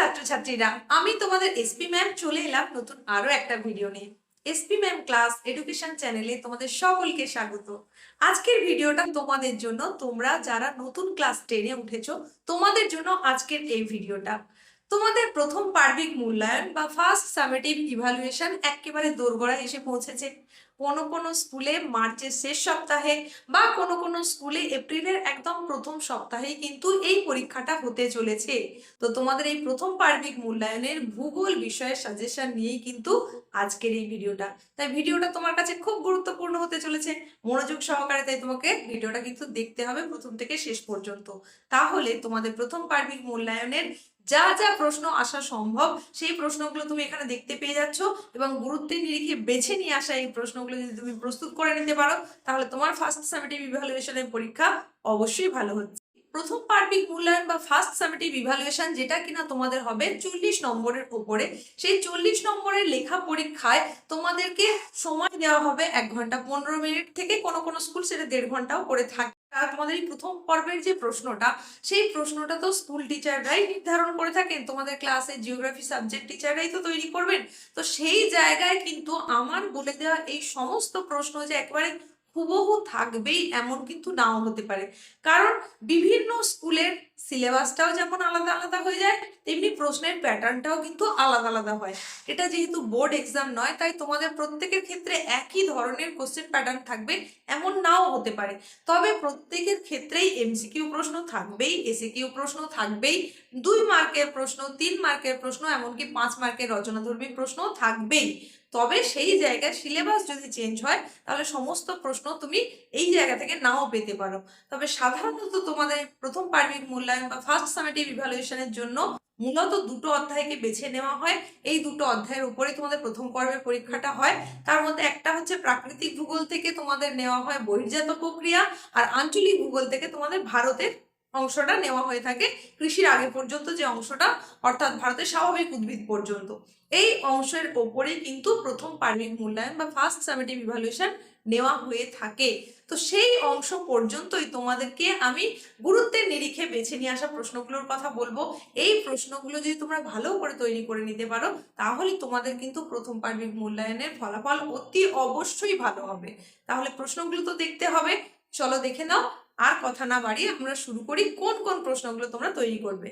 ছাত্রছাত্রীরা, আমি তোমাদের এসপি ম্যাম চলে এলাম নতুন আরও একটা ভিডিও নিয়ে। এসপি ম্যাম ক্লাস এডুকেশন চ্যানেলে তোমাদের সকলকে স্বাগত। আজকের ভিডিওটা তোমাদের জন্য, তোমরা যারা নতুন ক্লাস টেনে উঠেছো, তোমাদের জন্য আজকের এই ভিডিওটা তোমাদের প্রথম পার্বিক মূল্যায়ন বা ফার্স্ট সামেটিভ ইভালুয়েশন একেবারে দোরগোড়ায় এসে পৌঁছেছে। কোনো কোনো স্কুলে মার্চের শেষ সপ্তাহে বা কোনো কোনো স্কুলে এপ্রিলের একদম প্রথম সপ্তাহেই কিন্তু এই পরীক্ষাটা হতে চলেছে। তো তোমাদের এই প্রথম পার্বিক মূল্যায়নের ভূগোল বিষয়ের সাজেশন নিয়েই কিন্তু আজকের এই ভিডিওটা। তাই ভিডিওটা তোমার কাছে খুব গুরুত্বপূর্ণ হতে চলেছে, মনোযোগ সহকারে তাই তোমাকে ভিডিওটা কিন্তু দেখতে হবে প্রথম থেকে শেষ পর্যন্ত। তাহলে তোমাদের প্রথম পার্বিক মূল্যায়নের যা যা প্রশ্ন আসা সম্ভব, সেই প্রশ্নগুলো তুমি এখানে দেখতে পেয়ে যাচ্ছ এবং গুরুত্বের নিরিখে বেছে নিয়ে আসা এই প্রশ্নগুলো যদি তুমি প্রস্তুত করে নিতে পারো, তাহলে তোমার ফার্স্ট সামেটিভ ইভ্যালুয়েশনের পরীক্ষা অবশ্যই ভালো হচ্ছে। প্রথম পার্বিক মূল্যায়ন বা ফার্স্ট সামেটিভ ইভ্যালুয়েশন যেটা কিনা তোমাদের হবে চল্লিশ নম্বরের উপরে সেই চল্লিশ নম্বরের লেখা পরীক্ষায় তোমাদেরকে সময় দেওয়া হবে এক ঘণ্টা পনেরো মিনিট থেকে কোনো কোনো স্কুল সেটা দেড় ঘন্টাও করে থাকে। তোমাদের এই প্রথম পর্বের যে প্রশ্নটা, সেই প্রশ্নটা তো স্কুল টিচাররাই নির্ধারণ করে থাকেন। তোমাদের ক্লাসে জিওগ্রাফি সাবজেক্ট টিচাররাই তো তৈরি করবেন। তো সেই জায়গায় কিন্তু আমার বলে দেওয়া এই সমস্ত প্রশ্ন যে একেবারে হুবহু থাকবেই এমন কিন্তু নাও হতে পারে। কারণ বিভিন্ন স্কুলের সিলেবাসটাও যেমন আলাদা আলাদা হয়ে যায়, তেমনি প্রশ্নের প্যাটার্নটাও কিন্তু আলাদা আলাদা হয়। এটা যেহেতু বোর্ড এক্সাম নয়, তাই তোমাদের প্রত্যেকের ক্ষেত্রে একই ধরনের কোশ্চেন প্যাটার্ন থাকবে, এমন নাও হতে পারে। তবে প্রত্যেকের ক্ষেত্রেই এমসিকিউ প্রশ্ন থাকবেই, এসিকিউ প্রশ্ন থাকবেই, দুই মার্কের প্রশ্ন, তিন মার্কের প্রশ্ন, এমনকি পাঁচ মার্কের রচনাধর্মী প্রশ্ন থাকবেই। তবে সেই জায়গায় সিলেবাস যদি চেঞ্জ হয়, তাহলে সমস্ত প্রশ্ন তুমি এই জায়গা থেকে নাও পেতে পারো। তবে সাধারণত তোমাদের প্রথম পার্বিক মূল্যায়ন বা ফার্স্ট সামেটিভ ইভ্যালুয়েশনের জন্য মূলত দুটো অধ্যায়কে বেছে নেওয়া হয়। এই দুটো অধ্যায়ের উপরে তোমাদের প্রথম পর্বের পরীক্ষাটা হয়। তার মধ্যে একটা হচ্ছে প্রাকৃতিক ভূগোল থেকে তোমাদের নেওয়া হয় বহির্জাত প্রক্রিয়া, আর আঞ্চলিক ভূগোল থেকে তোমাদের ভারতের অংশটা নেওয়া হয়ে থাকে কৃষির আগে পর্যন্ত যে অংশটা, অর্থাৎ ভারতের স্বাভাবিক উদ্ভিদ পর্যন্ত। এই অংশের ওপরেই কিন্তু প্রথম পার্বিক মূল্যায়ন বা ফার্স্ট সামেটিভ ইভ্যালুয়েশন নেওয়া হয়ে থাকে। তো সেই অংশ পর্যন্তই তোমাদেরকে আমি গুরুত্বের নিরিখে বেছে নিয়ে আসা প্রশ্নগুলোর কথা বলব। এই প্রশ্নগুলো যদি তোমরা ভালো করে তৈরি করে নিতে পারো, তাহলে তোমাদের কিন্তু প্রথম পার্বিক মূল্যায়নের ফলাফল অতি অবশ্যই ভালো হবে। তাহলে প্রশ্নগুলো তো দেখতে হবে। চলো দেখে নাও আর কথা না বাড়িয়ে আমরা শুরু করি কোন কোন প্রশ্নগুলো তোমরা তৈরি করবে।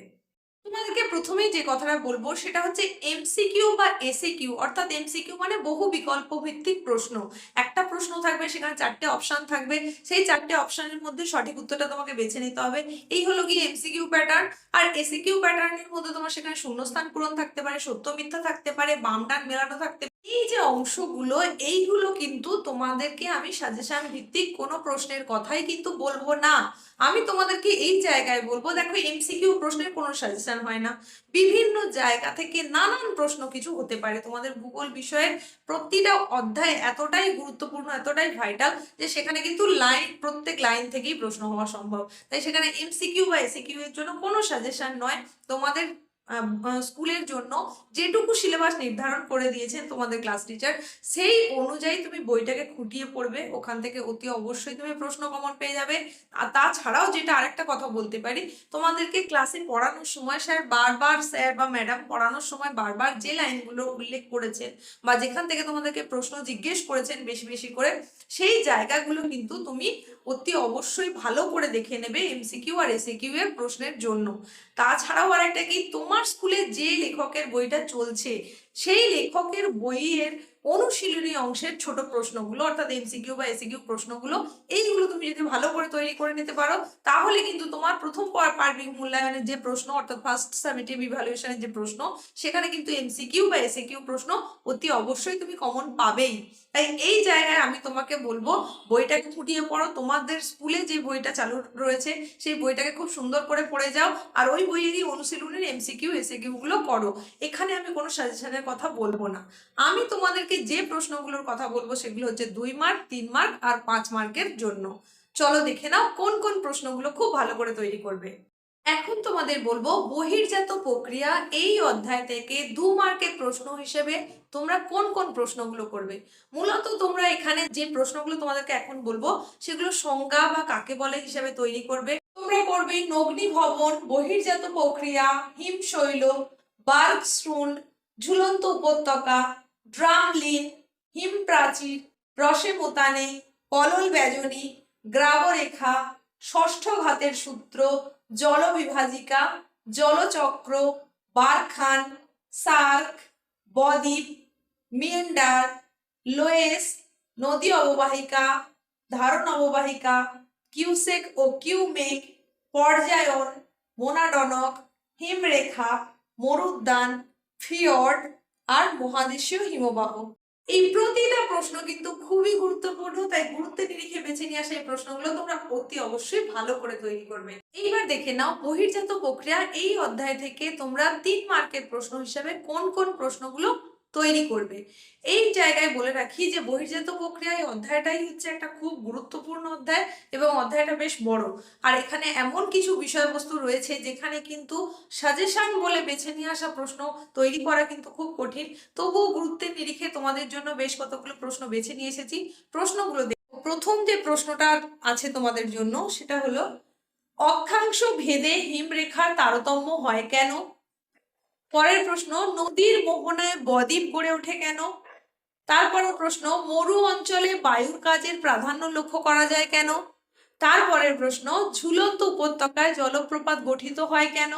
তোমাদেরকে প্রথমেই যে কথাটা বলব সেটা হচ্ছে এমসিকিউ বা এসিকিউ অর্থাৎ এমসিকিউ মানে বহু বিকল্প ভিত্তিক প্রশ্ন। একটা প্রশ্ন থাকবে, সেখানে চারটে অপশন থাকবে। সেই চারটে অপশনের মধ্যে সঠিক উত্তরটা তোমাকে বেছে নিতে হবে। এই হলো কি এমসিকিউ প্যাটার্ন আর এসিকিউ প্যাটার্নের মধ্যে তোমার সেখানে শূন্যস্থান পূরণ থাকতে পারে, সত্য মিথ্যা থাকতে পারে, বাম ডান মেলানো থাকতে পারে এই যে অংশগুলো, এইগুলো কিন্তু তোমাদেরকে আমি সাজেশন ভিত্তিক কোনো প্রশ্নের কথাই কিন্তু বলব না। আমি তোমাদেরকে এই জায়গায় বলব, দেখো এমসিকিউ প্রশ্নের কোনো সাজেশন হয় না। বিভিন্ন জায়গা থেকে নানান প্রশ্ন কিছু হতে পারে। তোমাদের ভূগোল বিষয়ের প্রতিটা অধ্যায় এতটাই গুরুত্বপূর্ণ, এতটাই ভাইটাল যে সেখানে কিন্তু লাইন প্রত্যেক লাইন থেকেই প্রশ্ন হওয়া সম্ভব। তাই সেখানে এমসিকিউ বা এসিকিউ এর জন্য কোনো সাজেশন নয়। তোমাদের স্কুলের জন্য যেটুকু সিলেবাস নির্ধারণ করে দিয়েছেন তোমাদের ক্লাস টিচার, সেই অনুযায়ী তুমি বইটাকে খুঁটিয়ে পড়বে। ওখান থেকে অতি অবশ্যই তুমি প্রশ্ন কমন পেয়ে যাবে। আর তাছাড়াও যেটা আরেকটা কথা বলতে পারি, তোমাদেরকে ক্লাসে পড়ানোর সময় স্যার বারবার স্যার বা ম্যাডাম পড়ানোর সময় বারবার যে লাইনগুলো উল্লেখ করেছেন বা যেখান থেকে তোমাদেরকে প্রশ্ন জিজ্ঞেস করেছেন বেশি বেশি করে, সেই জায়গাগুলো কিন্তু তুমি অতি অবশ্যই ভালো করে দেখে নেবে এমসিকিউ আর এসিকিউ এর প্রশ্নের জন্য। তাছাড়াও আর একটা কি, তোমার স্কুলে যে লেখকের বইটা চলছে সেই লেখকের বইয়ের অনুশীলনী অংশের ছোট প্রশ্নগুলো, অর্থাৎ এমসিকিউ বা এসিকিউ প্রশ্নগুলো, এইগুলো তুমি যদি ভালো করে তৈরি করে নিতে পারো, তাহলে কিন্তু তোমার প্রথম পার্বিক মূল্যায়নের যে প্রশ্ন, অর্থাৎ ফার্স্ট সামেটিভ ইভ্যালুয়েশনের যে প্রশ্ন, সেখানে কিন্তু এমসিকিউ বা এসিকিউ প্রশ্ন অতি অবশ্যই তুমি কমন পাবেই। তাই এই জায়গায় আমি তোমাকে বলব, বইটাকে ফুটিয়ে পড়ো। তোমাদের স্কুলে যে বইটা চালু রয়েছে, সেই বইটাকে খুব সুন্দর করে পড়ে যাও। আর ওই বইয়েরই অনুশীলনের এমসিকিউ এসিকিউ গুলো করো। এখানে আমি কোনো সাজেশনের কথা বলব না। আমি তোমাদেরকে যে প্রশ্নগুলোর কথা বলব সেগুলো হচ্ছে দুই মার্ক তিন মার্ক আর পাঁচ মার্কের জন্য। চলো দেখে নাও কোন কোন প্রশ্নগুলো খুব ভালো করে তৈরি করবে। এখন তোমাদের বলব বহির্জাত প্রক্রিয়া এই অধ্যায় থেকে দু মার্কের প্রশ্ন হিসেবে তোমরা কোন কোন প্রশ্নগুলো করবে। মূলত তোমরা এখানে যে প্রশ্নগুলো তোমাদেরকে এখন বলব সেগুলো সংজ্ঞা বা কাকে বলে হিসেবে তৈরি করবে। তোমরা করবে নগ্নি ভবন বহির্জাত প্রক্রিয়া, হিমশৈল বার্গস্ট্রুন্ড ঝুলন্ত উপত্যকা, ড্রামলিন হিম প্রাচীর রসে মোতানে পলল ব্যজনী, গ্রাবরেখা, ষষ্ঠ ঘাতের সূত্র, জলবিভাজিকা, জলচক্র, বারখান, সার্ক, বদ্বীপ মিয়েন্ডার লোয়েস, নদী অববাহিকা, ধারণ অববাহিকা, কিউসেক ও কিউমেক, পর্যায়ন, মোনাডনক, হিমরেখা, মরুদ্যান ফিয়র্ড আর মহাদেশীয় হিমবাহ। এই প্রতিটা প্রশ্ন কিন্তু খুবই গুরুত্বপূর্ণ, তাই গুরুত্বের নিরিখে বেছে নিয়ে আসা এই প্রশ্নগুলো তোমরা অতি অবশ্যই ভালো করে তৈরি করবে। এইবার দেখে নাও বহির্জাত প্রক্রিয়া এই অধ্যায় থেকে তোমরা তিন মার্কের প্রশ্ন হিসাবে কোন কোন প্রশ্নগুলো তৈরি করবে। এই জায়গায় বলে রাখি যে বহির্জাত প্রক্রিয়া এই অধ্যায়টাই হচ্ছে একটা খুব গুরুত্বপূর্ণ অধ্যায় এবং অধ্যায়টা বেশ বড়। আর এখানে এমন কিছু বিষয়বস্তু রয়েছে যেখানে কিন্তু সাজেশন বলে বেছে নিয়ে আসা প্রশ্ন তৈরি করা কিন্তু খুব কঠিন। তবুও গুরুত্বের নিরিখে তোমাদের জন্য বেশ কতগুলো প্রশ্ন বেছে নিয়ে এসেছি। প্রশ্নগুলো প্রথম যে প্রশ্নটা আছে তোমাদের জন্য সেটা হলো, অক্ষাংশ ভেদে হিমরেখার তারতম্য হয় কেন? পরের প্রশ্ন, নদীর মোহনায় বদ্বীপ গড়ে ওঠে কেন? তারপরের প্রশ্ন, মরু অঞ্চলে বায়ুর কাজের প্রাধান্য লক্ষ্য করা যায় কেন? তারপরের প্রশ্ন, ঝুলন্ত উপত্যকায় জলপ্রপাত গঠিত হয় কেন?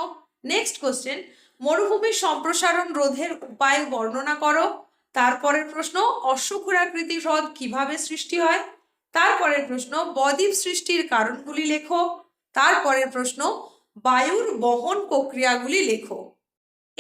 নেক্সট কোশ্চেন মরুভূমির সম্প্রসারণ রোধের উপায় বর্ণনা করো। তারপরের প্রশ্ন অশ্বক্ষুরাকৃতি হ্রদ কীভাবে সৃষ্টি হয়? তারপরের প্রশ্ন, বদ্বীপ সৃষ্টির কারণগুলি লেখো। তারপরের প্রশ্ন, বায়ুর বহন প্রক্রিয়াগুলি লেখো।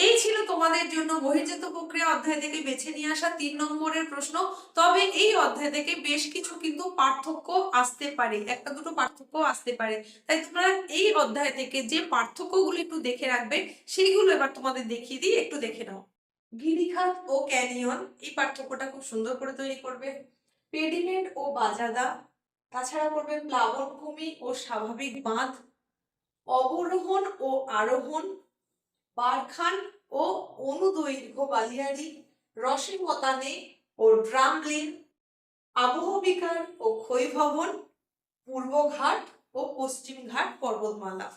এই ছিল তোমাদের জন্য বহির্জাত প্রক্রিয়া অধ্যায় থেকে বেছে নিয়ে আসা তিন নম্বরের প্রশ্ন। তবে এই অধ্যায় থেকে বেশ কিছু কিন্তু পার্থক্য আসতে পারে। একটা দুটো পার্থক্য আসতে পারে। তাই তোমরা এই অধ্যায় থেকে যে পার্থক্যগুলো একটু দেখে রাখবে, সেইগুলো এবার তোমাদের দেখিয়ে দিই, একটু দেখে নাও। গিরিখাত ও ক্যানিয়ন এই পার্থক্যটা খুব সুন্দর করে তৈরি করবে। পেডিমেন্ট ও বাজাদা, তাছাড়া করবে প্লাবনভূমি ও স্বাভাবিক বাঁধ, অবরোহণ ও আরোহণ বারখান ও অনুদৈর্ঘ্য বালিয়ারি রসিমতানে ও ড্রামলিন, আবহবিকার ও ক্ষয়ভবন, পূর্বঘাট ও পশ্চিমঘাট পর্বতমালা।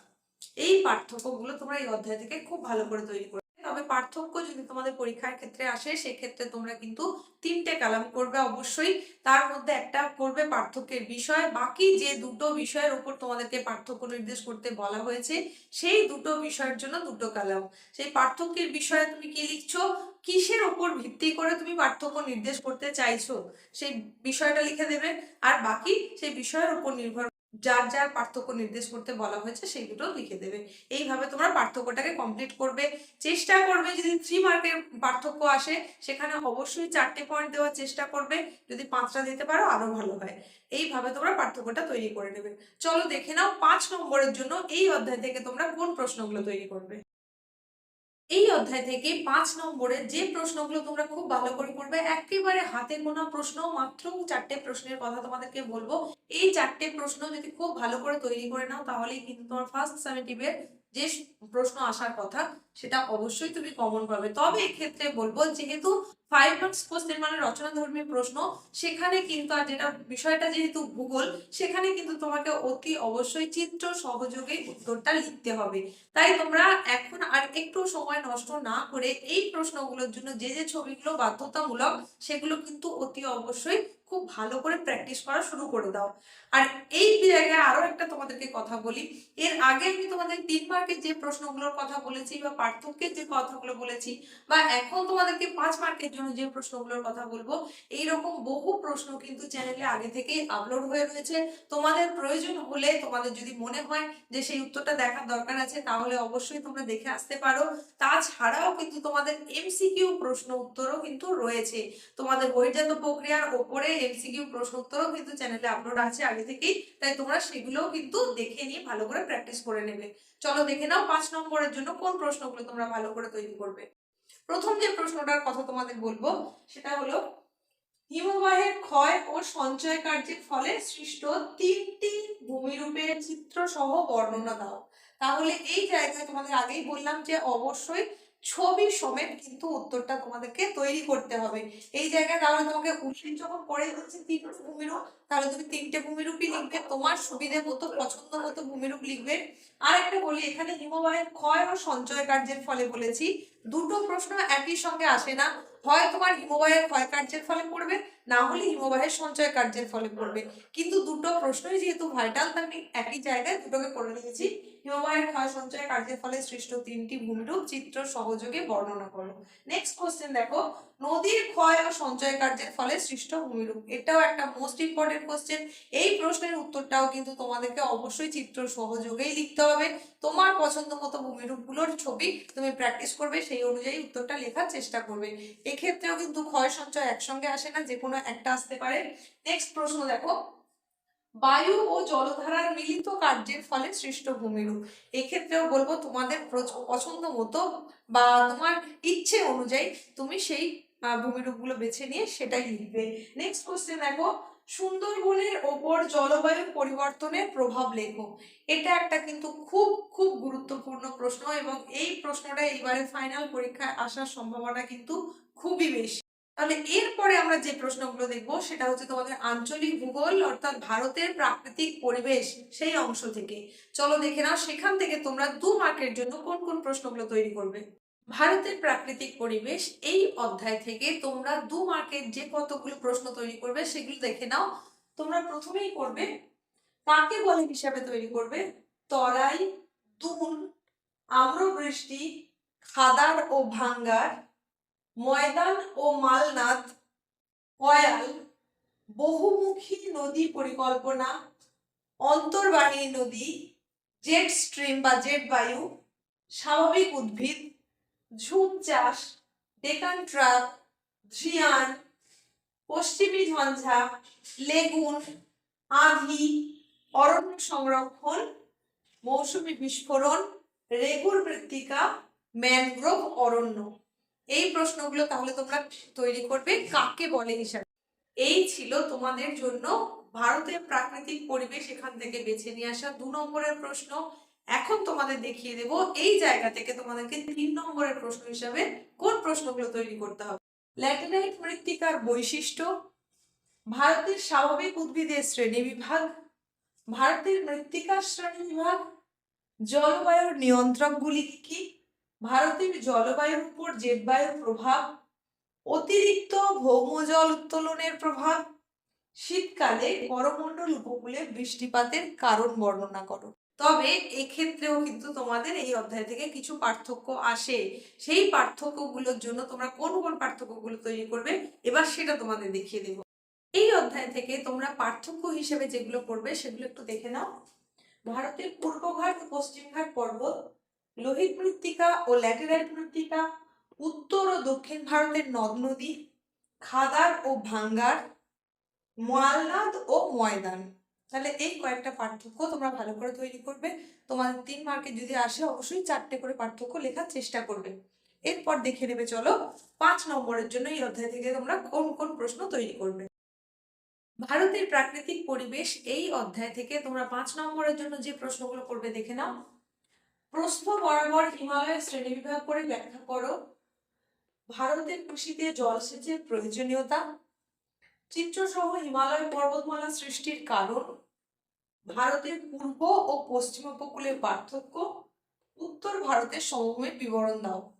এই পার্থক্যগুলো তোমরা এই অধ্যায় থেকে খুব ভালো করে তৈরি করবে তবে পার্থক্য যদি তোমাদের পরীক্ষার ক্ষেত্রে আসে, সেক্ষেত্রে তোমরা কিন্তু তিনটে কালাম করবে অবশ্যই। তার মধ্যে একটা করবে পার্থক্যের বিষয়। বাকি যে দুটো বিষয়ের উপর তোমাদেরকে পার্থক্য নির্দেশ করতে বলা হয়েছে, সেই দুটো বিষয়ের জন্য দুটো কালাম। সেই পার্থক্যের বিষয়ে তুমি কি লিখছো? কিসের ওপর ভিত্তি করে তুমি পার্থক্য নির্দেশ করতে চাইছো? সেই বিষয়টা লিখে দেবে। আর বাকি সেই বিষয়ের উপর নির্ভর যার যার পার্থক্য নির্দেশ করতে বলা হয়েছে সেই দুটো লিখে দেবে। এইভাবে তোমরা পার্থক্যটাকে কমপ্লিট করবে। চেষ্টা করবে যদি থ্রি মার্কের পার্থক্য আসে, সেখানে অবশ্যই চারটে পয়েন্ট দেওয়ার চেষ্টা করবে। যদি পাঁচটা দিতে পারো, আরও ভালো হয়। এইভাবে তোমরা পার্থক্যটা তৈরি করে নেবে। চলো দেখে নাও পাঁচ নম্বরের জন্য এই অধ্যায় থেকে তোমরা কোন প্রশ্নগুলো তৈরি করবে। এই অধ্যায় থেকে পাঁচ নম্বরে যে প্রশ্নগুলো তোমরা খুব ভালো করে করবে একেবারে হাতে গোনা প্রশ্ন, মাত্র চারটে প্রশ্নের কথা তোমাদেরকে বলব। এই চারটে প্রশ্ন যদি খুব ভালো করে তৈরি করে নাও, তাহলেই কিন্তু তোমার ফার্স্ট সেমেটিভের যে প্রশ্ন আসার কথা, সেটা অবশ্যই তুমি কমন পাবে। তবে এক্ষেত্রে বলব, যেহেতু ফাইভ মার্কস কোশ্চেন মানে রচনা ধর্মী প্রশ্ন, সেখানে কিন্তু, আর যেটা বিষয়টা যেহেতু ভূগোল, সেখানে কিন্তু তোমাকে অতি অবশ্যই চিত্র সহযোগে উত্তরটা লিখতে হবে। তাই তোমরা এখন আর একটু সময় নষ্ট না করে এই প্রশ্নগুলোর জন্য যে যে ছবিগুলো বাধ্যতামূলক, সেগুলো কিন্তু অতি অবশ্যই খুব ভালো করে প্র্যাকটিস করা শুরু করে দাও। আর এই জায়গায় আরও একটা তোমাদেরকে কথা বলি। এর আগে আমি তোমাদের তিন মার্কের যে প্রশ্নগুলোর কথা বলেছি বা পার্থক্যের যে কথাগুলো বলেছি বা এখন তোমাদেরকে পাঁচ মার্কের জন্য যে প্রশ্নগুলোর কথা বলব, এইরকম বহু প্রশ্ন কিন্তু চ্যানেলে আগে থেকেই আপলোড হয়ে রয়েছে। তোমাদের প্রয়োজন হলে তোমাদের যদি মনে হয় যে সেই উত্তরটা দেখার দরকার আছে, তাহলে অবশ্যই তোমরা দেখে আসতে পারো। তাছাড়াও কিন্তু তোমাদের এমসিকিউ প্রশ্ন উত্তরও কিন্তু রয়েছে। তোমাদের বহির্জাত প্রক্রিয়ার ওপরে এমসিকিউ প্রশ্ন উত্তরও কিন্তু চ্যানেলে আপলোড আছে আগে থেকেই, তাই তোমরা সেগুলোও কিন্তু দেখে নিয়ে ভালো করে প্র্যাকটিস করে নেবে। চলো দেখে নাও পাঁচ নম্বরের জন্য কোন প্রশ্নগুলো তোমরা ভালো করে তৈরি করবে। প্রথম যে প্রশ্নটার কথা তোমাদের বলব, সেটা হলো, হিমবাহের ক্ষয় ও সঞ্চয় কার্যের ফলে সৃষ্ট তিনটি ভূমিরূপের চিত্র সহ বর্ণনা দাও। তাহলে এই জায়গায় তোমাদের আগেই বললাম যে অবশ্যই ছবি সমেত কিন্তু উত্তরটা তোমাদেরকে তৈরি করতে হবে। এই জায়গায় তাহলে তোমাকে উল্লেখ যখন পড়ে হচ্ছে তিনটি ভূমিরূপ তাহলে তুমি তিনটে ভূমিরূপই লিখবে, তোমার সুবিধে মতো, পছন্দ মতো ভূমিরূপ লিখবে। আর একটা বলি, এখানে হিমবাহের ক্ষয় ও সঞ্চয় কার্যের ফলে বলেছি, দুটো প্রশ্ন একই সঙ্গে আসে না। হয় তোমার হিমবাহের ক্ষয় কার্যের ফলে পড়বে, না হলে হিমবাহের সঞ্চয় কার্যের ফলে পড়বে। কিন্তু দুটো প্রশ্নই যেহেতু ভাইটাল আমি একই জায়গায় দুটোকে পড়ে নিয়েছি। হিমবাহের ক্ষয় সঞ্চয় কার্যের ফলে সৃষ্ট তিনটি ভূমিরূপ চিত্র সহযোগে বর্ণনা করো। নেক্সট কোশ্চেন দেখো, নদীর ক্ষয় ও সঞ্চয় কার্যের ফলে সৃষ্ট ভূমিরূপ, এটাও একটা মোস্ট ইম্পর্টেন্ট কোশ্চেন এই প্রশ্নের উত্তরটাও কিন্তু তোমাদেরকে অবশ্যই চিত্র সহযোগেই লিখতে হবে। তোমার পছন্দ মতো ভূমিরূপগুলোর ছবি তুমি প্র্যাকটিস করবে, সেই অনুযায়ী উত্তরটা লেখার চেষ্টা করবে। এক্ষেত্রেও কিন্তু ক্ষয় সঞ্চয় একসঙ্গে আসে না, যে কোনো একটা আসতে পারে। নেক্সট প্রশ্ন দেখো। বায়ু ও জলধারার মিলিত কার্যের ফলে সৃষ্ট ভূমিরূপ। এক্ষেত্রেও বলব তোমাদের পছন্দ মতো বা তোমার ইচ্ছে অনুযায়ী তুমি সেই ভূমিরূপগুলো বেছে নিয়ে সেটাই লিখবে। নেক্সট কোশ্চেন দেখো। সুন্দরবনের ওপর জলবায়ু পরিবর্তনের প্রভাব লেখো। এটা একটা কিন্তু খুব খুব গুরুত্বপূর্ণ প্রশ্ন এবং এই প্রশ্নটা এইবারে ফাইনাল পরীক্ষায় আসার সম্ভাবনা কিন্তু খুবই বেশি। তাহলে এরপরে আমরা যে প্রশ্নগুলো দেখব, সেটা হচ্ছে তোমাদের আঞ্চলিক ভূগোল অর্থাৎ ভারতের প্রাকৃতিক পরিবেশ সেই অংশ থেকে। চলো দেখে নাও, সেখান থেকে তোমরা দু মার্কের জন্য কোন কোন প্রশ্নগুলো তৈরি করবে? ভারতের প্রাকৃতিক পরিবেশ এই অধ্যায় থেকে তোমরা দু মার্কের যে কতগুলো প্রশ্ন তৈরি করবে সেগুলো দেখে নাও। তোমরা প্রথমেই করবে, কাকে বলে হিসাবে তৈরি করবে? তরাই দুন আম্রবৃষ্টি খাদার ও ভাঙ্গার, ময়দান ও মালনাথ কয়াল, বহুমুখী নদী পরিকল্পনা, অন্তর্বাহী নদী, জেট স্ট্রিম বা জেট বায়ু, স্বাভাবিক উদ্ভিদ ঝুম চাষ, ডেকান ট্রাক ঝিয়ান পশ্চিমী ঝঞ্ঝা, লেগুন, আধি, অরণ্য সংরক্ষণ, মৌসুমী বিস্ফোরণ, রেগুর মৃত্তিকা, ম্যানগ্রোভ অরণ্য। এই প্রশ্নগুলো তাহলে তোমরা তৈরি করবে কাকে বলে হিসাবে। এই ছিল তোমাদের জন্য ভারতের প্রাকৃতিক পরিবেশ এখান থেকে বেছে নিয়ে আসা। দু নম্বরের প্রশ্ন এখন তোমাদের দেখিয়ে দেব এই জায়গা থেকে তোমাদেরকে তিন নম্বরের প্রশ্ন হিসাবে কোন প্রশ্নগুলো তৈরি করতে হবে। ল্যাটেরাইট মৃত্তিকার বৈশিষ্ট্য, ভারতের স্বাভাবিক উদ্ভিদের শ্রেণি বিভাগ, ভারতের মৃত্তিকার শ্রেণি বিভাগ, জলবায়ুর নিয়ন্ত্রকগুলি কি, ভারতের জলবায়ুর উপর জেটবায়ুর প্রভাব, অতিরিক্ত ভৌমজল উত্তোলনের প্রভাব, শীতকালে করমণ্ডল উপকূলে বৃষ্টিপাতের কারণ বর্ণনা করো। তবে এক্ষেত্রেও কিন্তু তোমাদের এই অধ্যায় থেকে কিছু পার্থক্য আসে। সেই পার্থক্যগুলোর জন্য তোমরা কোন কোন পার্থক্যগুলো তৈরি করবে, এবার সেটা তোমাদের দেখিয়ে দেব। এই অধ্যায় থেকে তোমরা পার্থক্য হিসেবে যেগুলো করবে, সেগুলো একটু দেখে নাও। ভারতের পূর্ব পূর্বঘাট ও পশ্চিমঘাট পর্বত, লোহিত মৃত্তিকা ও ল্যাটেরাইট মৃত্তিকা, উত্তর ও দক্ষিণ ভারতের নদ নদী, খাদার ও ভাঙ্গার মালনাদ ও ময়দান। তাহলে এই কয়েকটা পার্থক্য তোমরা ভালো করে তৈরি করবে। তোমাদের তিন মার্কে যদি আসে, অবশ্যই চারটে করে পার্থক্য লেখার চেষ্টা করবে। এরপর দেখে নেবে, চলো, পাঁচ নম্বরের জন্য এই অধ্যায় থেকে তোমরা কোন কোন প্রশ্ন তৈরি করবে। ভারতের প্রাকৃতিক পরিবেশ এই অধ্যায় থেকে তোমরা পাঁচ নম্বরের জন্য যে প্রশ্নগুলো করবে দেখে নাও। প্রস্থ বরাবর হিমালয়ের শ্রেণীবিভাগ করে ব্যাখ্যা করো। ভারতের কৃষিতে জলসেচের প্রয়োজনীয়তা। চিত্রসহ হিমালয় পর্বতমালা সৃষ্টির কারণ। ভারতের পূর্ব ও পশ্চিম উপকূলের পার্থক্য, উত্তর ভারতের সমভূমির বিবরণ দাও।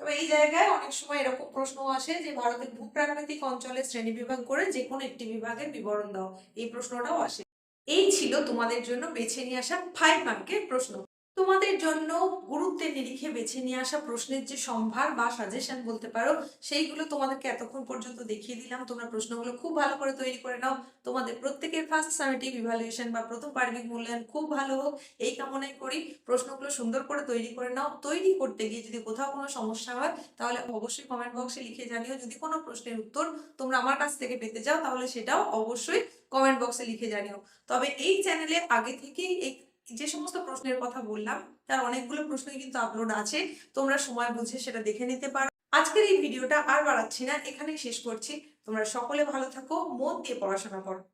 তবে এই জায়গায় অনেক সময় এরকম প্রশ্ন আসে যে, ভারতের ভূপ্রাকৃতিক অঞ্চলের শ্রেণীবিভাগ করে যে কোনো একটি বিভাগের বিবরণ দাও। এই প্রশ্নটাও আসে। এই ছিল তোমাদের জন্য বেছে নিয়ে আসা ফাইভ মার্কের প্রশ্ন। তোমাদের জন্য গুরুত্বের নিরিখে বেছে নিয়ে আসা প্রশ্নের যে সম্ভার বা সাজেশন বলতে পারো, সেইগুলো তোমাদেরকে এতক্ষণ পর্যন্ত দেখিয়ে দিলাম। তোমরা প্রশ্নগুলো খুব ভালো করে তৈরি করে নাও। তোমাদের প্রত্যেকের ফার্স্ট সামেটিভ ইভ্যালুয়েশন বা প্রথম পার্বিক মূল্যায়ন খুব ভালো হোক। এই কামনাই করি। প্রশ্নগুলো সুন্দর করে তৈরি করে নাও। তৈরি করতে গিয়ে যদি কোথাও কোনো সমস্যা হয়, তাহলে অবশ্যই কমেন্ট বক্সে লিখে জানিও। যদি কোনো প্রশ্নের উত্তর তোমরা আমার কাছ থেকে পেতে চাও, তাহলে সেটাও অবশ্যই কমেন্ট বক্সে লিখে জানিও। তবে এই চ্যানেলে আগে থেকেই এই যে সমস্ত প্রশ্নের কথা বললাম, তার অনেকগুলো প্রশ্নই কিন্তু আপলোড আছে। তোমরা সময় বুঝে সেটা দেখে নিতে পারো। আজকের এই ভিডিওটা আর বাড়াচ্ছি না, এখানেই শেষ করছি। তোমরা সকলে ভালো থাকো, মন দিয়ে পড়াশোনা করো।